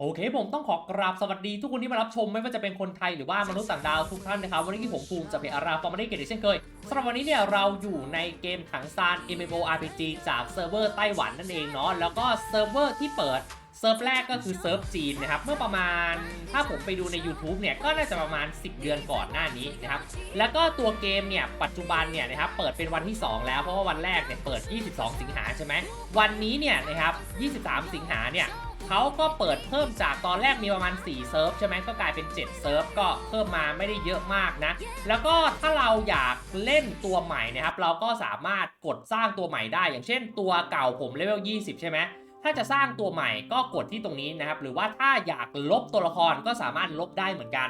โอเคผมต้องขอกราบสวัสดีทุกคนที่มารับชมไม่ว่าจะเป็นคนไทยหรือว่ามนุษย์ต่างดาวทุกท่านนะครับ วันนี้ผมภูมิจะเป็นอาราฟอร์มาได้เกิดเช่นเคยสำหรับวันนี้เนี่ยเราอยู่ในเกมถังซาน MMORPG จากเซิร์ฟเวอร์ไต้หวันนั่นเองเนาะแล้วก็เซิร์ฟเวอร์ที่เปิดเซิร์ฟแรกก็คือเซิร์ฟจีนนะครับเมื่อประมาณถ้าผมไปดูใน YouTube เนี่ยก็น่าจะประมาณ 10 เดือนก่อนหน้านี้นะครับแล้วก็ตัวเกมเนี่ยปัจจุบันเนี่ยนะครับเปิดเป็นวันที่ 2 แล้วเพราะว่าวันแรกเนี่ยเปิด 22 สิงหาใช่ไหมวันนี้เนี่ยนะครับ 23 สิงหาเนี่ย เขาก็เปิดเพิ่มจากตอนแรกมีประมาณ 4 เซิร์ฟใช่ไหมก็กลายเป็น 7 เซิร์ฟก็เพิ่มมาไม่ได้เยอะมากนะ แล้วก็ถ้าเราอยากเล่นตัวใหม่นะครับ เราก็สามารถกดสร้างตัวใหม่ได้ อย่างเช่นตัวเก่าผมเลเวล 20 ใช่ไหมถ้าจะสร้างตัวใหม่ก็กดที่ตรงนี้นะครับ หรือว่าถ้าอยากลบตัวละครก็สามารถลบได้เหมือนกัน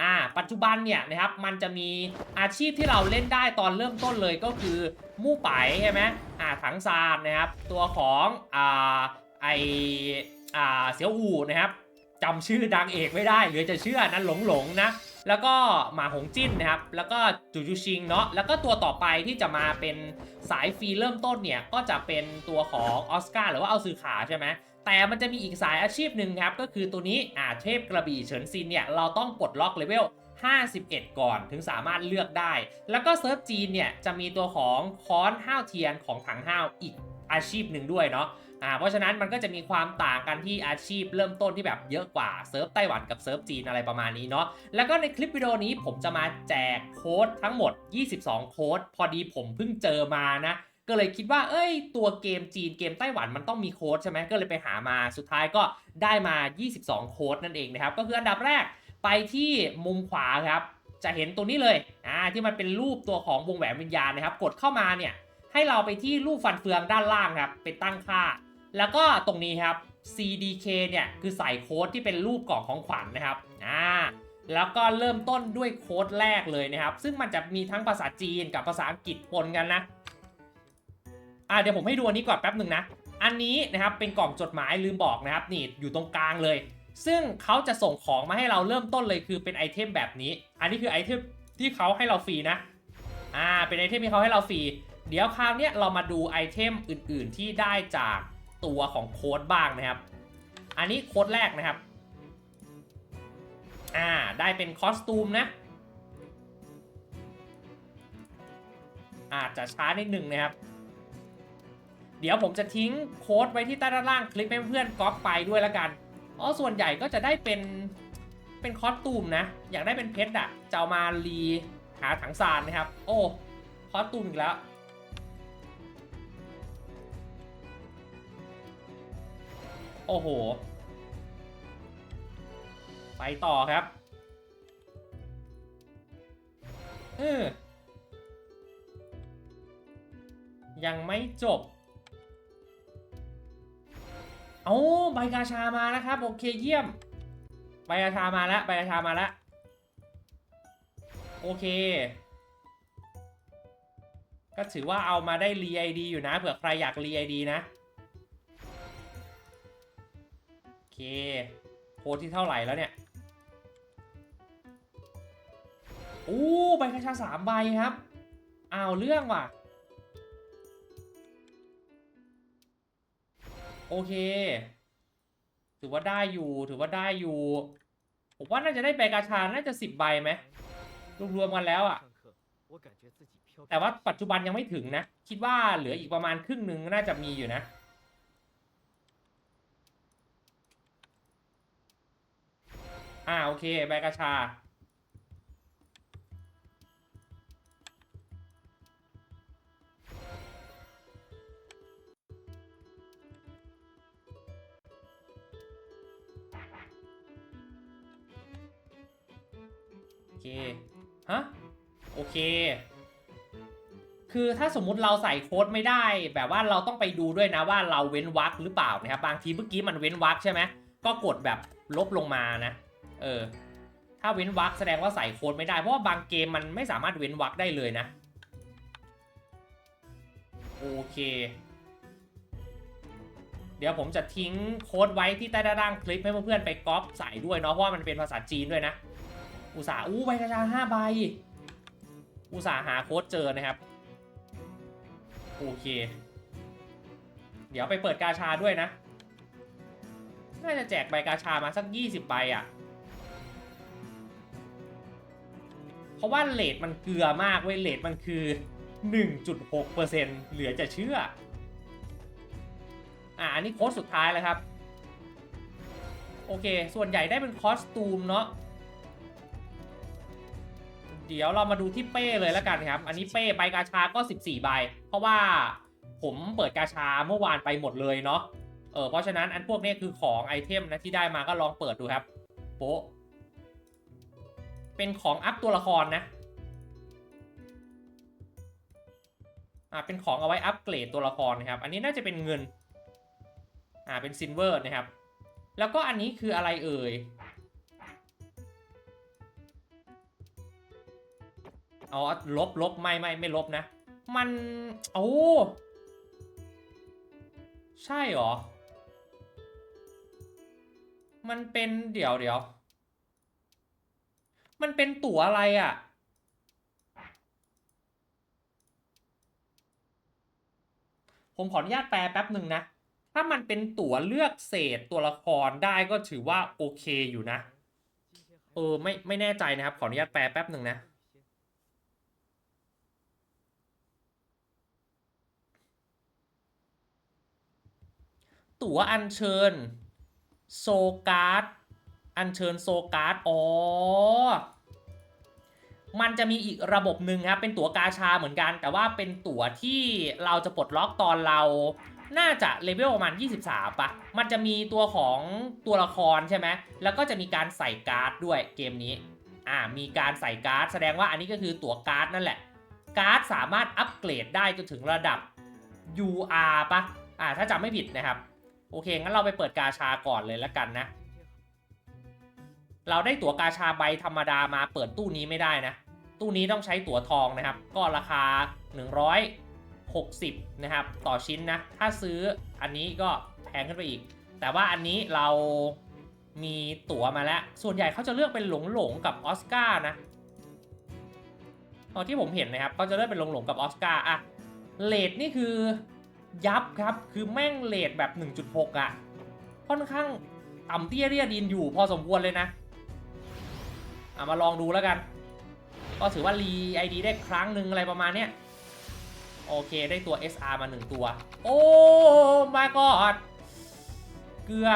อ่าปัจจุบันเนี่ยนะครับมันจะมีอาชีพที่เราเล่นได้ตอนเริ่มต้นเลยก็คือมู่ไปใช่ไหมอ่าถังซานนะครับตัวของอ่าไอ อ่าเสียวอูนะครับจำชื่อดังเอกไม่ได้หรือจะเชื่อนั้นหลงหลงๆนะแล้วก็หมาหงจิ้นนะครับ แล้วก็จูจูชิงเนาะ แล้วก็ตัวต่อไปที่จะมาเป็นสายฟรีเริ่มต้นเนี่ย ก็จะเป็นตัวของออสการ์หรือว่าเอาซือขาใช่ไหม แต่มันจะมีอีกสายอาชีพหนึ่งครับ ก็คือตัวนี้อ่าเทพกระบี่เฉินซินเนี่ย เราต้องปลดล็อกเลเวล 51 ก่อนถึงสามารถเลือกได้ แล้วก็เซิร์ฟจีนเนี่ย จะมีตัวของค้อนห้าวเทียนของถังห้าวอีกอาชีพหนึ่งด้วยเนาะ อ่าเพราะฉะนั้นมันก็จะมีความต่างกันที่อาชีพเริ่มต้นที่แบบเยอะกว่าเซิร์ฟไต้หวันกับเซิร์ฟจีนอะไรประมาณนี้เนาะแล้วก็ในคลิปวิดีโอนี้ผมจะมาแจกโค้ดทั้งหมด 22 โค้ด พอดีผมเพิ่งเจอมานะก็เลยคิดว่า เอ้ย ตัวเกมจีนเกมไต้หวันมันต้องมีโค้ดใช่ไหมก็เลยไปหามา สุดท้ายก็ได้มา 22 โค้ดนั่นเองนะครับ ก็คืออันดับแรกไปที่มุมขวาครับ จะเห็นตัวนี้เลย อ่า ที่มันเป็นรูปตัวของวงแหวนวิญญาณนะครับ กดเข้ามาเนี่ย ให้เราไปที่รูปฟันเฟืองด้านล่างครับเป็นตั้งค่า แล้วก็ตรงนี้ครับ CDK เนี่ยคือใส่โค้ดที่เป็นรูปกล่องของขวัญนะครับอ่าแล้วก็เริ่มต้นด้วยโค้ดแรกเลยนะครับ ซึ่งมันจะมีทั้งภาษาจีนกับภาษาอังกฤษปนกันนะอ่าเดี๋ยวผมให้ดูอันนี้ก่อนแป๊บหนึ่งนะ อันนี้นะครับเป็นกล่องจดหมายลืมบอกนะครับนี่อยู่ตรงกลางเลย ซึ่งเขาจะส่งของมาให้เราเริ่มต้นเลยคือเป็นไอเทมแบบนี้ อันนี้คือไอเทมที่เขาให้เราฟรีนะอ่าเป็นไอเทมที่เขาให้เราฟรี เดี๋ยวคราวนี้เรามาดูไอเทมอื่น ๆ ที่ได้จาก ตัวของโค้ดบ้างนะครับ อันนี้โค้ดแรกนะครับ อ่า ได้เป็นคอสตูมนะ อาจจะช้านิดหนึ่งนะครับ เดี๋ยวผมจะทิ้งโค้ดไว้ที่ใต้ด้านล่างคลิปให้เพื่อนก๊อปไปด้วยแล้วกันอ๋อส่วนใหญ่ก็จะได้เป็นเป็นคอสตูมนะ อยากได้เป็นเพชรอะจะเอามารีหาถังซานนะครับ โอ้ คอสตูมอีกแล้ว โอ้โห ไปต่อครับ เออ ยังไม่จบ เอาใบกาชามานะครับ โอเคเยี่ยม ใบกาชามาแล้วใบกาชามาแล้ว โอเคก็ถือว่าเอามาได้รีไอดีอยู่นะเผื่อใครอยากรีไอดีนะ เคโพสที่เท่าไหร่แล้วเนี่ยโอ้ใบกระชาสามใบครับอ้าวเรื่องว่ะ โอเค ถือว่าได้อยู่ถือว่าได้อยู่ ผมว่าน่าจะได้ใบกระชา น่าจะสิบใบไหมรวมๆกันแล้วอะ่ะแต่ว่าปัจจุบันยังไม่ถึงนะ คิดว่าเหลืออีกประมาณครึ่งหนึ่งน่าจะมีอยู่นะ อ่าโอเคใบกาชา โอเค ฮะ โอเค คือถ้าสมมุติเราใส่โค้ดไม่ได้ แบบว่าเราต้องไปดูด้วยนะว่าเราเว้นวรรคหรือเปล่านะครับ บางทีเมื่อกี้มันเว้นวรรคใช่ไหมก็กดแบบลบลงมานะ เออ ถ้าเว้นวรรคแสดงว่าใส่โค้ดไม่ได้ เพราะว่าบางเกมมันไม่สามารถเว้นวรรคได้เลยนะ โอเค เดี๋ยวผมจะทิ้งโค้ดไว้ที่ใต้ด้านล่างคลิปให้เพื่อนๆไปก๊อปใส่ด้วยเนาะ เพราะว่ามันเป็นภาษาจีนด้วยนะ อุตสาห์อู้ใบกระชาห้าใบ อุตสาห์หาโค้ดเจอนะครับ โอเค เดี๋ยวไปเปิดกาชาด้วยนะน่าจะแจกใบกาชามาสัก 20 ใบอะ่ะ เพราะว่าเลทมันเกลือมากเว้ยเลทมันคือ 1.6%เหลือจะเชื่อ อะอันนี้โค้ดสุดท้ายแล้วครับ โอเค ส่วนใหญ่ได้เป็นคอสตูมเนาะเดี๋ยวเรามาดูที่เป้เลยแล้วกันครับ อันนี้เป้ใบกาชาก็ 14 ใบ เพราะว่าผมเปิดกาชาเมื่อวานไปหมดเลยเนาะ เออเพราะฉะนั้นอันพวกนี้คือของไอเทมนะที่ได้มาก็ลองเปิดดูครับ โป๊ะ เป็นของอัพตัวละครนะอ่าเป็นของเอาไว้อัปเกรดตัวละครนะครับ อันนี้น่าจะเป็นเงินอ่าเป็นซิลเวอร์นะครับ แล้วก็อันนี้คืออะไรเอ่ยอ๋อลบลบไม่ไม่ไม่ลบนะ มันโอ้ใช่หรอ มันเป็นเดี๋ยวเดี๋ยว มันเป็นตั๋วอะไรอะ่ะ ผมขออนุญาตแปลแป๊บหนึ่งนะ ถ้ามันเป็นตั๋วเลือกเศษตัวละครได้ก็ถือว่าโอเคอยู่นะ เออไม่ไม่แน่ใจนะครับ ขออนุญาตแปลแป๊บหนึ่งนะตั๋วอัญเชิญ โซการ์ด อัญเชิญโซการ์ดอ๋อ มันจะมีอีกระบบหนึ่งครับเป็นตั๋วกาชาเหมือนกัน แต่ว่าเป็นตั๋วที่เราจะปลดล็อกตอนเราน่าจะเลเวลประมาณ 23ปะมันจะมีตัวของตัวละครใช่ไหม แล้วก็จะมีการใส่การ์ดด้วยเกมนี้ อ่า มีการใส่การ์ดแสดงว่าอันนี้ก็คือตั๋วการ์ดนั่นแหละ การ์ดสามารถอัปเกรดได้จนถึงระดับ UR ปะอ่า ถ้าจำไม่ผิดนะครับ โอเค งั้นเราไปเปิดกาชาก่อนเลยแล้วกันนะ เราได้ตั๋วกาชาใบธรรมดามาเปิดตู้นี้ไม่ได้นะ ตู้นี้ต้องใช้ตั๋วทองนะครับ ก็ราคา 160 นะครับ ต่อชิ้นนะ ถ้าซื้ออันนี้ก็แพงขึ้นไปอีก แต่ว่าอันนี้เรามีตั๋วมาแล้ว ส่วนใหญ่เขาจะเลือกเป็นหลงหลงกับออสการ์นะเอาที่ผมเห็นนะครับเขาจะเลือกเป็นหลงหลงกับออสการ์อะเลทนี่คือยับครับ คือแม่งเลทแบบ 1.6อะค่อนข้างต่ำเตี้ยเรียดินอยู่พอสมควรเลยนะ อะมาลองดูแล้วกัน ก็ถือว่ารีไอดีได้ครั้งหนึ่งอะไรประมาณเนี้ยโอเคได้ตัว SR มาหนึ่งตัว โอ้ my god เกลือ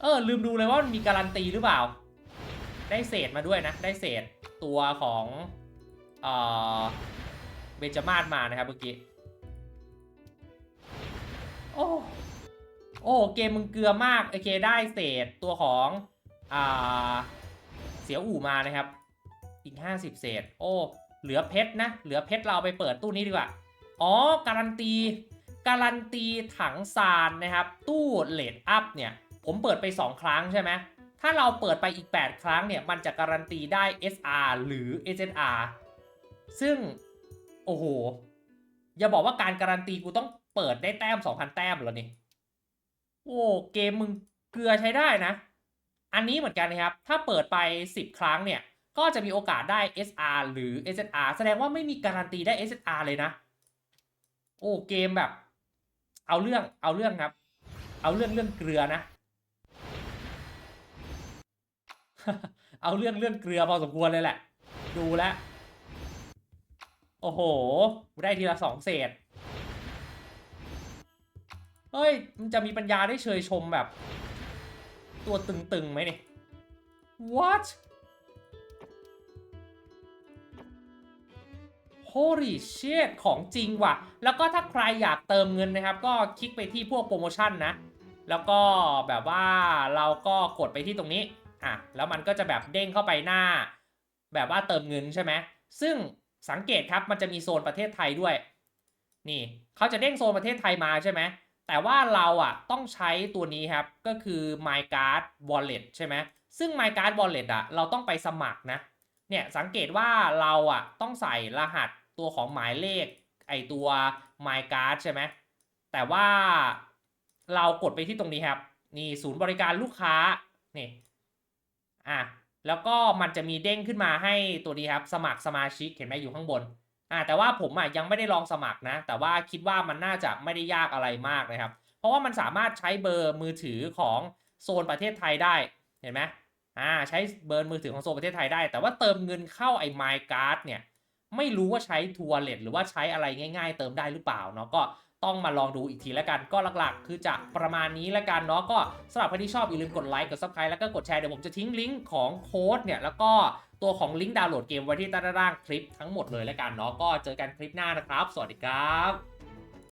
เออ ลืมดูเลยว่ามันมีการันตีหรือเปล่า ได้เศษมาด้วยนะ ได้เศษตัวของเออเบนจามาศมานะครับเมื่อกี้โอ้โอ้ เกมมึงเกลือมาก โอเค ได้เศษตัวของ เสียอู่มานะครับ อีก 50 เศษ โอ้ เหลือเพชรนะ เหลือเพชรเราเอาไปเปิดตู้นี้ดีกว่า อ๋อ การันตี การันตีถังซานนะครับ ตู้เลดอัพเนี่ย ผมเปิดไป 2 ครั้งใช่ไหม ถ้าเราเปิดไปอีก 8 ครั้งเนี่ย มันจะการันตีได้ SR หรือ SNR ซึ่ง โอ้โห อย่าบอกว่าการการันตีกูต้องเปิดได้แต้ม 2,000 แต้มเหรอนี่ โอ้ เกมมึงเกลือใช้ได้นะ อันนี้เหมือนกันนะครับ ถ้าเปิดไป 10 ครั้งเนี่ย ก็จะมีโอกาสได้ SR หรือ SSR แสดงว่าไม่มีการันตีได้ SSR เลยนะ โอ้เกมแบบ เอาเรื่องเอาเรื่องครับ เอาเรื่องเรื่องเกลือนะ เอาเรื่องเรื่องเกลือพอสมควรเลยแหละ ดูแลโอ้โห ได้ทีละสองเศษ เฮ้ย มันจะมีปัญญาได้เชยชมแบบ ตัวตึงๆไหมเนี่ย what holy shit ของจริงว่ะ แล้วก็ถ้าใครอยากเติมเงินนะครับ ก็คลิกไปที่พวกโปรโมชั่นนะ แล้วก็แบบว่าเราก็กดไปที่ตรงนี้ อะ แล้วมันก็จะแบบเด้งเข้าไปหน้า แบบว่าเติมเงินใช่ไหม ซึ่งสังเกตครับมันจะมีโซนประเทศไทยด้วย นี่ เขาจะเด้งโซนประเทศไทยมาใช่ไหม แต่ว่าเราอะต้องใช้ตัวนี้ครับ ก็คือ MyCard Wallet ใช่ไหมซึ่ง MyCard Wallet อะเราต้องไปสมัครนะ เนี่ยสังเกตว่าเราอะต้องใส่รหัสตัวของหมายเลขไอตัว MyCard ใช่ไหมแต่ว่าเรากดไปที่ตรงนี้ครับ นี่ศูนย์บริการลูกค้า นี่ อะ แล้วก็มันจะมีเด้งขึ้นมาให้ตัวนี้ครับ สมัครสมาชิกเห็นไหมอยู่ข้างบน อ่าแต่ว่าผมอะยังไม่ได้ลองสมัครนะ แต่ว่าคิดว่ามันน่าจะไม่ได้ยากอะไรมากนะครับ เพราะว่ามันสามารถใช้เบอร์มือถือของโซนประเทศไทยได้เห็นไหมอ่าใช้เบอร์มือถือของโซนประเทศไทยได้ แต่ว่าเติมเงินเข้าไอ้ My Card เนี่ยไม่รู้ว่าใช้ทัวร์เลทหรือว่าใช้อะไรง่าย ๆ เติมได้หรือเปล่าเนาะก็ ต้องมาลองดูอีกทีแล้วกันก็หลักๆ คือจะประมาณนี้แล้วกันเนาะก็สำหรับใครที่ชอบอย่าลืมกดไลค์กด subscribe แล้วก็กดแชร์เดี๋ยวผมจะทิ้งลิงก์ของโค้ดเนี่ยแล้วก็ตัวของลิงก์ดาวน์โหลดเกมไว้ที่ใต้ด้านล่างคลิปทั้งหมดเลยแล้วกันเนาะก็เจอกันคลิปหน้านะครับ สวัสดีครับ